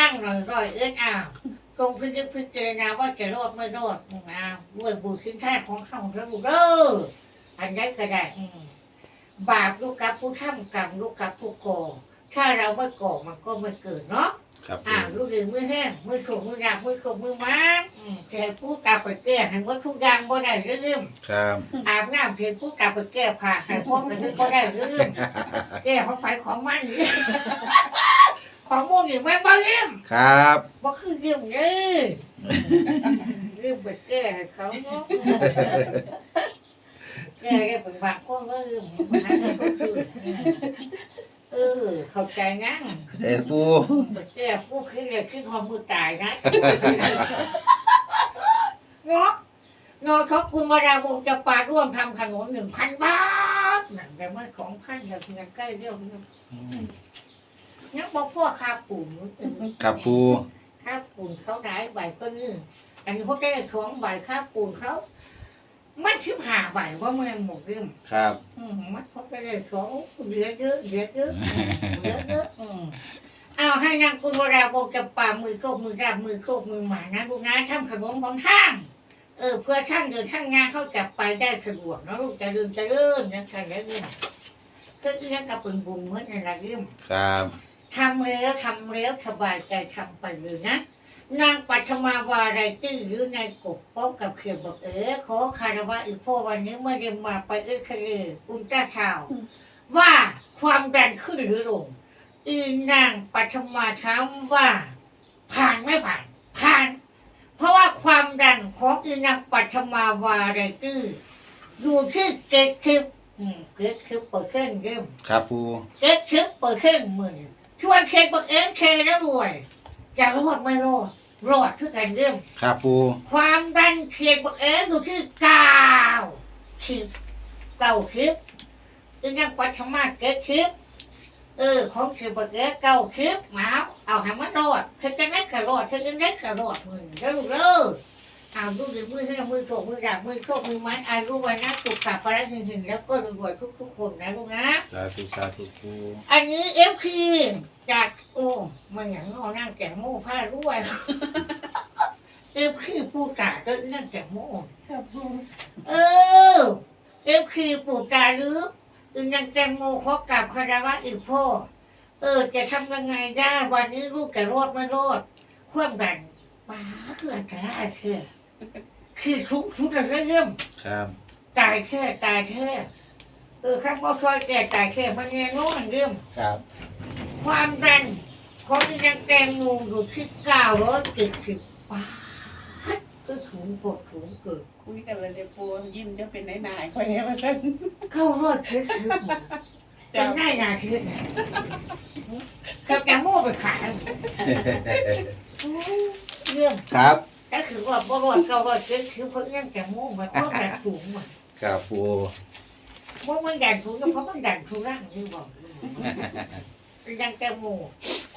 นั่งรอยรอยเอื้อนอ้าวตรงพิจิตพิจารณาว่าจะรอดไม่รอดอ้าวด้วยบุญคุณค่าของเขาแล้วลูกเด้ออันใดก็ได้อืมบาปลูกกับผู้ทำกรรมลูกกับผู้ก่อถ้าเราไม่ก่อมันก็ไม่เกิดเนาะครับปูอ่าลูกหรือมือแห้งมือถูกมือดักมือขบมือม้าอืมเสียผู้ตาไปแก้ให้ว่าทุกอย่างบ่ได้เรื่องครับอาบน้ำเสียผู้ตาไปแก้ผ้าใส่พวกกันนึกบ่ได้เรื่องแก้ของไฟของมันนี่ ของมูนี่ไม่บ่เรื่องครับบ่คือเรื่องเลยเรื่องไปแก้ให้เขาเนาะแก้ได้เป็นบางคนว่าเรื่องมันให้เขาคือเออ เข้าใจงั้นเอ้ปูมันแก้ผู้คิดเลยคิดความมือตายนะเนาะเนาะเขาคุณวราวงศ์จะปาร่วมทำขนมหนึ่งพันบาทนั่นแต่ไม่ของพันแต่เพียงใกล้เรื่องนี้ ยังบอกพวกคาปุ่นครับปูคาปุ่นเขาได้ใบก็นี่อันนี้เขาได้ของใบคาปุ่นเขามันชิบหาใบว่ามันหมดเรื่องครับอืมมันเขาไปเลยของเหลือเยอะเหลือเยอะเหลือเยอะอืมเอาให้นางกุลราโบจะป่ามือโคกมือราบมือโคกมือหมานะลูกนะทำขนมของท่านเออเพื่อท่านเดินท่านงานเข้าจับไปได้สะดวกนะลูกจะเดินจะเริ่มนะใช่แล้วเนี่ยก็เอื้อกับเป็นบุญเหมือนอะไรเรื่องครับ ทำแล้วทำแล้วสบายใจทำไปเลยนะ นางปัทมาวาไรตี้หรือนายกบพบกับเขียนบอกเอ๋ขอคารวะอีกพ่อวันนี้เมื่อเดินมาไปเอ็กซเรย์อุลตราซาวด์ว่าความดันขึ้นหรือลงอีนางปัทมาถามว่า ผ่านไม่ผ่าน ผ่าน เพราะว่าความดันของอีนางปัทมาวาไรตี้อยู่ที่เกตทิปอืมเกตทิปเปอร์เซ็นต์เดิมครับปูเอ็กซ์เปอร์เซ็นต์หมื่น ชวนเช็คบอกเอ็กเคแล้วรวยจะรอดไม่รอดรอดคือกันเรื่องครับปูความดันเช็คบอกเอ็กอยู่ที่เก้าสิบเก้าสิบอีกยังปัทมาเก็ดสิบเออของเช็คบอกเอ็กเก้าสิบหมาเอาให้มันรอดเธอจะได้ก็รอดเธอจะได้ก็รอดมึงแล้วลูกเด้อ เอาดูดิมือให้มือโฉกมือดับมือโชกมือไม้อายุวันนะสุขภาพอะไรหึงๆแล้วก็รวยๆทุกๆคนนะลูกนะ สาธุสาธุปูอันนี้เอฟคีจากโอ้มันอย่างนอนั่งแกงโม่ผ้ารวยเอฟคีปูตาก็นั่งแกงโม่ครับปูเออเอฟคีปูตาลืออึนั่งแกงโมขอกลับคารวะอีกพ่อ เออ จะทำยังไงได้ วันนี้ลูกจะรอดไม่รอด ความดันป้าคืออันตรายคือ คือทุกทุกเรื่องครับตายแค่ตายแค่เออครับว่าคอยแก่ตายแค่มันแน่นอนเรื่องครับ ความดันของดิฉันแตงโมอยู่ที่เก้าร้อยเจ็ดสิบบาทก็สูงกว่าสูงเกินคุยกันเลยเดี๋ยวปูยิ้มจะเป็นไหนายๆคอยให้มาสั่นเก้าร้อยเจ็ดสิบเป็นได้นาทีไหนเขาแกโม่ไปขายเรื่องครับ ก็คือว่าบ่รอดเก้าร้อยเจ็ดสิบเขายังแกโม่มันก็ดันสูงว่ะครับปูว่ามันดันสูงเพราะมันดันทุร่างนี่บอกยังแกโม่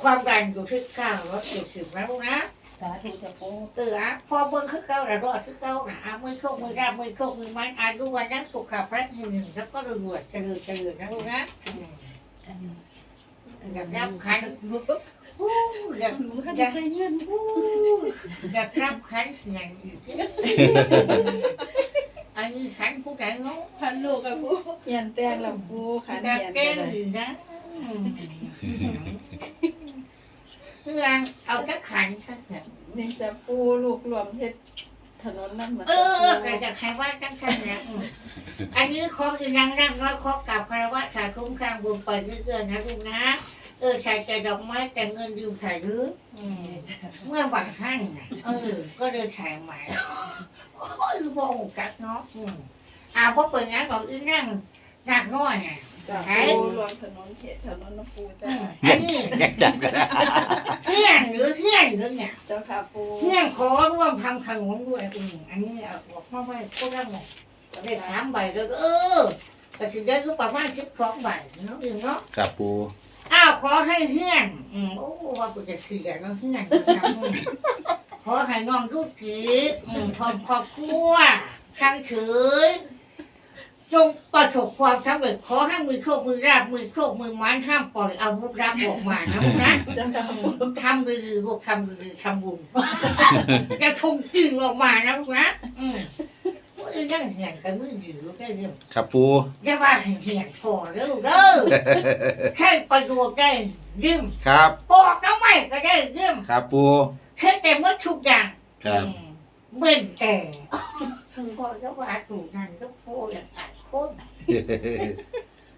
ความดันอยู่ที่เก้าร้อยเจ็ดสิบนะลูกนะสาธุจะปูเอออะพอเบิ่งคือเก่าแล้วรอดคือเก่านะอะมือโชคมือราบมือโชคมือไม้อายุวันนั้นสุขภาพแรงหนึ่งแล้วก็รวยๆเจริญเจริญนะลูกนะ อืมอยากรับขันอู้อยากหนูท่านจะใช้เงินอู้อยากรับขันเงินอีกอันนี้ขันผู้ใดเนาะพันลูกกับปูเขียนแตงแล้วปูขันอยากเขียนแก้ไปเลยอีกนะอืมเพื่อนเอาแค่ขันแค่ขันนี่จะปูลูกรวมเฮ็ด ถนนนั่นเหมือนเออแต่จะใครว่ากันกันนะอืมอันนี้ของอีนังนั่งน้อยขอกับคารวะสายคุ้มข้างบุญไปเรื่อยๆนะลูกนะ เออใส่แต่ดอกไม้แต่เงินยืมใส่หรืออืมเมื่อวันหั่นน่ะเออ ก็เลยใส่ใหม่โอ้ยบ่งกัดเนาะอืมอ่าพอเปิดงานของอีนั่งนักน้อยไง จะปูรวมถนนเขตถนนน้ำปูอืจ้ามอันนี้ยังจัดกันนะเพื่อนหรือเพื่อนหรือเนี่ยเจ้าค่ะปูเพื่อนขอร่วมทำขนมด้วยอืมอันนี้เอาบอกมาไว้พวกเราไงได้สามใบแล้วเออแต่ถึงได้ก็ประมาณสิบสองใบเนาะอืมเนาะครับปูอ้าวขอให้เพื่อนอืมโอ้ว่ากูจะเสียเนาะเพื่อนนะอืมขอให้น้องลูกกีอืมพร้อมครอบครัวช่างเฉย จจงประสบความสำเร็จขอให้มือโชคมือราบมือโชคมือไม้ห้ามปล่อยอาวุธรับออกมานะลูกนะเจ้าค่ะปูทำดีๆลูกทำดีๆทำบุญจะชงจริงออกมานะลูกนะอืมมือนั่งเหียนกันมืออยู่ก็เรื่องครับปูอย่าว่าเหียนพอแล้วลูกเด้อแค่ประโยชน์ได้ยืมครับปอกแล้วไม่ก็ได้ยืมครับปูแค่แต่เมื่อทุกอย่างครับอืมเบิ่นแต่พ่อก็ว่าถูกนั่นก็โพอย่างอ่าน คน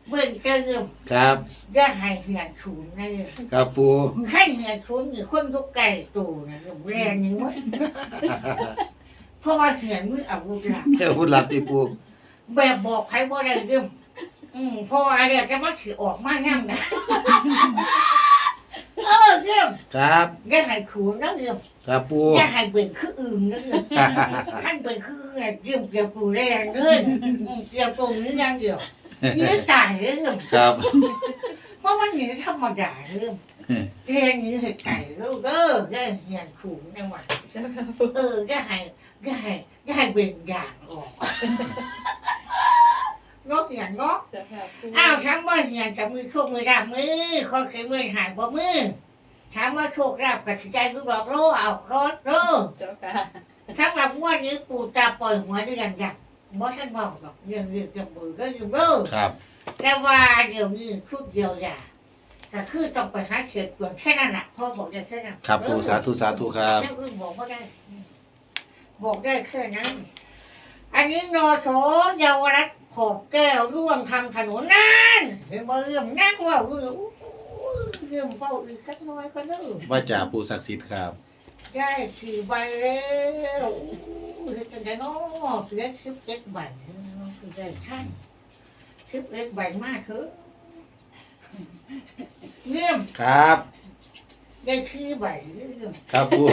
เบิ่นแต่เรื่องครับอย่าให้เหียนฉุนนะเรื่องครับปูขั้นเงินทุนหรือคนทุกไก่ตูนะหนุ่มแรงนี่วะเพราะว่าเขียนมืออาวุธหลักเดี๋ยวพูดลับที่ปูแบบบอกใครว่าอะไรเรื่องอืมเพราะว่าอะไรจะมาถือออกมาง่ำนะเออเรื่องครับอย่าให้ขูนนะเรื่อง ครับปู อย่าให้เบิ่นคืออื่นนะเรื่องขั้นเบิ่นคืออื่นเรื่องเกี่ยวปูแรงเรื่องอืมเกี่ยวตรงนี้อย่างเดียวนี่ตายเรื่องครับ เพราะมันนี่ธรรมดาเรื่องเรียนนี้เหตุไก่แล้วเด้อแกเหียนขูนในวันเจ้าค่ะปูเออก็ให้ก็ให้ก็ให้เบ่งอย่างออกนกอย่างนกเจ้าค่ะปูอ้าวถามว่าเหียนกับมือโชคมือราบมือขอเข็มมือหายบ่มือ ถามว่าโชคราบกับใจรู้บอกโรเอาคอโรเจ้าค่ะถ้าแบบว่านี้ปู่ตาปล่อยหัวเรื่องอย่างบ่ท่านบอกหรอกเรื่องเรื่องจะมือก็อยู่โรครับ แต่ว่าเดี๋ยวนี้ชุดเดียวอย่าก็คือต้องไปหาเขียดกวนแค่นั้นแหละพ่อบอกได้แค่นั้นครับปูสาธุสาธุครับแม่อื่นบอกว่าได้ บอกได้แค่นั้น อันนี้นอโถเยาวรัตน์ขอบแก้วร่วมทำถนนนั่นเห็นบ่เอื้อมนั่งว่าเอื้ อมเอื้อมเฝ้าอีกสักน้อยก็เด้อว่าจ่าปูศักดิ์สิทธิ์ครับ ได้สี่ใบแล้วเฮ็ดจังได๋น้อเสียสิบเจ็ดใบคือได้ท่านสิบเอ็ดใบมากเถอะเงื่อมครับ ได้คือใบเงื่อมครับปู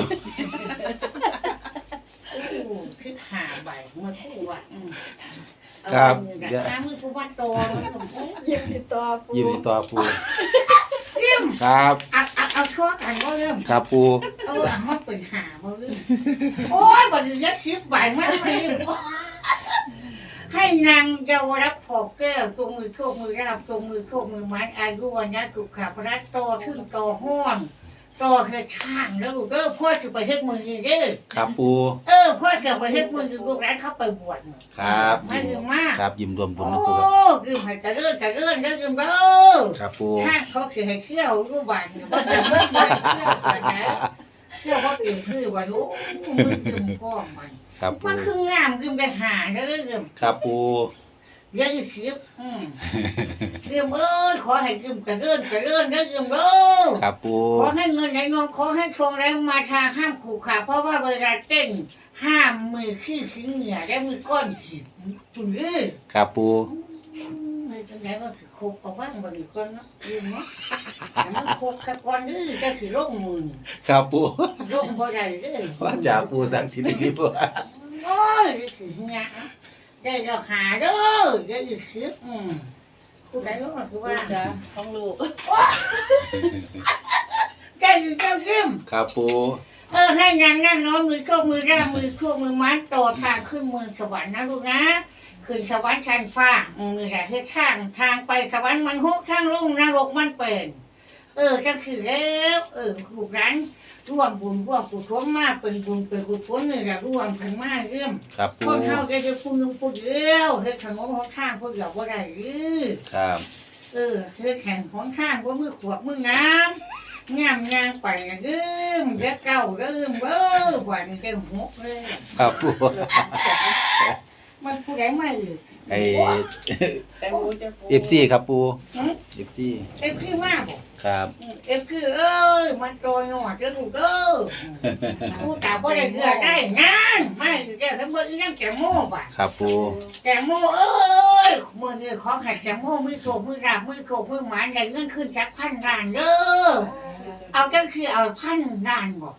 โอ้คือหาใบเมื่อคู่อะอืมเอาครับมือเดี๋กัยวบน้ำมือผู้วัดโตมันก็โอ้ยยิ้มติดต่อปู ยินดีต่อปู เริ่มครับเอาเอาเอาช่อกันว่าเริ่มครับปูเออเอามาเปิดหามาเริ่มโอ้ยบัดนี้ยัดชิบใบมากเลยโอ้ยให้นางเยาวรับผอกแก้วตรงมือโชคมือราบตรงมือโชคมือไม้อายุวันนะสุขาพระโตขึ้นโตห้อน โตเฮ็ดช่างแล้วลูกเด้อพ่อสิไปเฮ็ดมือนี่เด้อครับปูเออพ่อเสียไปเฮ็ดบุญคือลูกร้านเข้าไปบวชน่ะครับไม่ถึงมากครับยิ้มรวมบุญโอ้นะปูครับคือให้กระเลื่อนกระเลื่อนเด้อคือเด้อครับปูถ้าเขาคือให้เที่ยวรูบ้านเนี่ยว่าจะไม่ไปเที่ยวไปไหนเที่ยวว่าตื่นคือว่ารู้มือคือพ่อมันครับปูมันคืองามคือไปหาเด้อคือครับปู เดี๋ยอะสิบอืมคือเอ้ยขอให้คืมกระเลื่อนกระเลื่อนเด้อคือเด้อครับปูขอให้เงินไหลนองขอให้ทองไหลมาทางห้ามขู่ขาเพราะว่าเวลาเต้นห้ามมือขี้ขี้เหงื่อและมือก้อนขี้ถุงยืดครับปูมือจังไหนว่าคือโคกเอาว่างบริก้อนเนาะยืมเนาะแต่มันโคกกับก้อนนี่จะคือโรคมือครับปูโรคบ่ได้เลยว่าจ่าปูศักดิ์สิทธิ์นี่ปูโอ้ยนี่คือเงี้ย ได้เราหาเด้อได้อีกสิบอืมผู้ใดรู้ว่าคือปูว่าจ้าของลูกได้คือเจ้ายิ้มครับปูเออให้นางนั่งน้อยมือโชคมือร่างมือโชคมือมัดต่อทางขึ้นเมืองสวรรค์นะลูกนะขึ้นสวรรค์ชั้นฟ้าอืมนี่แหละคือทางทางไปสวรรค์มันหกทางลงนรกมันเป็น เออจังคือแล้วเออลูกร้านร่วมบุญร่วมกุศลมาเป็นบุญเป็นกุศลนี่แหละร่วมกันมาเยี่ยมครับปูคนเฮาจะจะพูดนึงพูดเดียวเฮ็ดถนนหนทางพูดเดียวบ่ได้หรือครับเออเฮ็ดแห่งหนทางบ่มือขวบมืองามงามงามไปนะเริ่มเด็กเก่าเริ่มเบ้อว่านี่เต็มหกเลยครับปูมันผู้ใดมาอีก ไอแต่ปูจะปูเอฟซีครับปูเอฟซีเอ็มคือมาบ่ครับเอ็มคือเอ้ยมันโตหนอดจะถูกเด้อผู้ตาบ่ได้เลือกได้นั่นมาอีกแล้วทั้งเบ่อีนั่นแกโม่บ่ะครับปูแกโม่เอ้ยมื้อนี้ขอให้แกโม่มือโชคมือราบมือโชคมือหมานได้เงินขึ้นจากพันล้านเด้อเอาก็คือเอาพันล้านบ่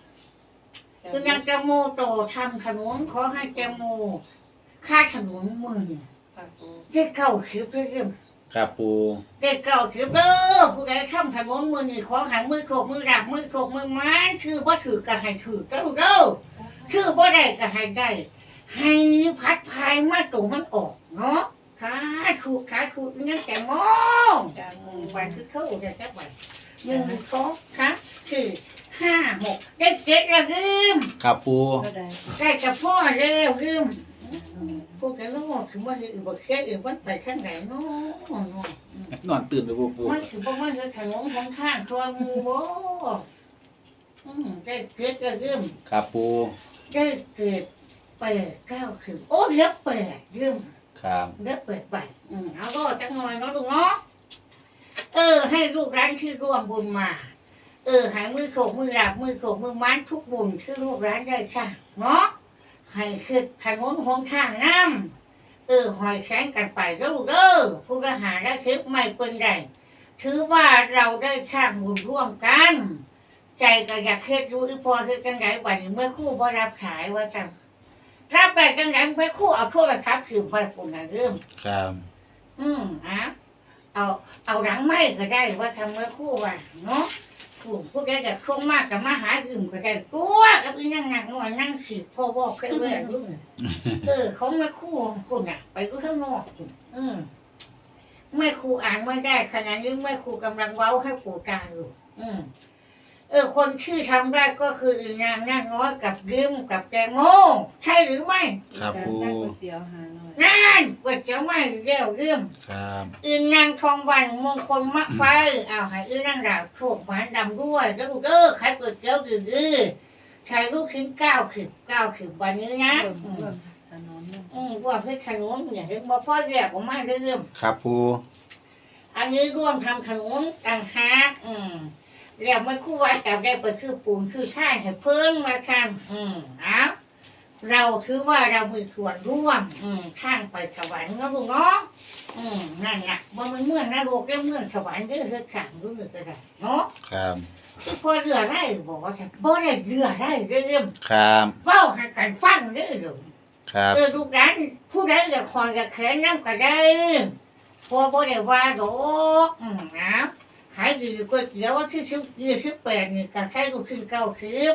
คือนางแตงโมโตทำถนนขอให้แตงโมค่าถนนมือเนี่ ยค่ะปูได้เก้าสิบเรื่องครับปูได้เก้าสิบเด้อผู้ใดทำถนนมือนี่ขอหางมือโขกมือดักมือโขกมือไม้ชื่อว่าถือก็ให้ถือเด้อเด้อชื่อว่าได้ก็ให้ได้ ให้พัดพายมาตัวมันออกเนาะขาถูกขาถูกนั่นแต่มองการอืมืมอวันคือเข้าจะจับวันหนึ่งสองครับคือห้าหกได้เจ็ดแล้วลืมครับปูก็ได้ได้กับพ่อแล้วลืม พูดกันแล้วคือว่าคือบอกแค่อื่นวันไปข้างไหนเนาะนอนตื่นไปปูปูมันคือบอกว่าคือถนนของข้างครัวงูบ่อืมได้เกิดแล้วลืมครับปูได้เกิดเปิดเก้าคือโอ้เล็บเปิดลืมครับเล็บเปิดไปอืมเอาก็จังหน่อยเนาะลูกเนาะเออ ให้ลูกร้านที่ร่วมบุญมาเออหายมือโขกมือหลับมือโขกมือมันทุกบุญที่ลูกร้านได้ค่ะเนาะ ให้ขึ้นถนนหงทางน้ำเออหอยแข้งกันไปแล้วลูกเด้อผู้ทหารได้คลิปไม่เป็นไรถือว่าเราได้สร้างบุญร่วมกัน ใจก็อยากเฮ็ดรู้อีพอเฮ็ดจังไดบัดนี้เมื่อครู่บ่รับขายว่าจังรับไปจังไดเมื่อครู่เอาโทรศัพท์คืนไปปุ่นน่ะเริ่มครับอืมอะเอาเอาหลังไม้ก็ได้ว่าทำเมื่อครู่ว่าเนาะ ผู้ผู้ใดจะคงมากกับมาหายืมก็ได้ตัวกับอีนั่งนั่งนอนนั่งสิพ่อบอกแค่เบื่อรุ่นเออเขาไม่ครู่คุณอะ ไปก็ข้างนอกพุ่นอืมไม่ครูอ่านไม่ได้ขณะนี้ไม่ครูกำลังเว้าให้ปู่ตาอยู่อืม เออ คนที่ทำได้ก็คืออีนางนั่งน้อยกับยืมกับแตงโมใช่หรือไม่ครับปูนั่งก๋วยเตี๋ยวหาหน่อยนั่นก๋วยเตี๋ยวไม่เรียวยืมครับอีนางทองวันมงคลมะไฟเอาให้อีนางดาบโชคหวานดำด้วยแล้วลูกเด้อขายก๋วยเตี๋ยวดื้อๆใช้ลูกชิ้นเก้าสิบเก้าสิบวันนี้นะรวมอืรวมมถนนนั่นอืมรวมเพื่อขนมอย่างที่บ่พ่อแยกออกมาเรื่อยครับปูๆอันนี้ร่วมทำขนมต่างหากอืม แล้วไม่คู่ไว้กับได้ไปคือปูนคือข้ายให้เพิ่งมาทำอืมเอาเราถือว่าเรามีส่วนร่วม อืมข้างไปสวรรค์เนาะลูกเนาะอืมนั่นแหละว่ามันเมืองนรกเรื่องเมืองสวรรค์เรื่องเฮือขังรู้หรือก็ได้เนาะครับคือพอเรือได้บอกว่าจะบ่ได้เรือได้เรื่องครับเฝ้าให้กันฟังเด้อเดี๋ยวครับเออลูกหลานผู้ใดจะคอยจะแขนน้ำก็ได้พอบ่ได้ว่าดอกอืมนะ ขายดีก๋วยเตี๋ยวที่สิบยี่สิบแปดนี่ก็ใช้ลูกชิ้นเก้าสิบ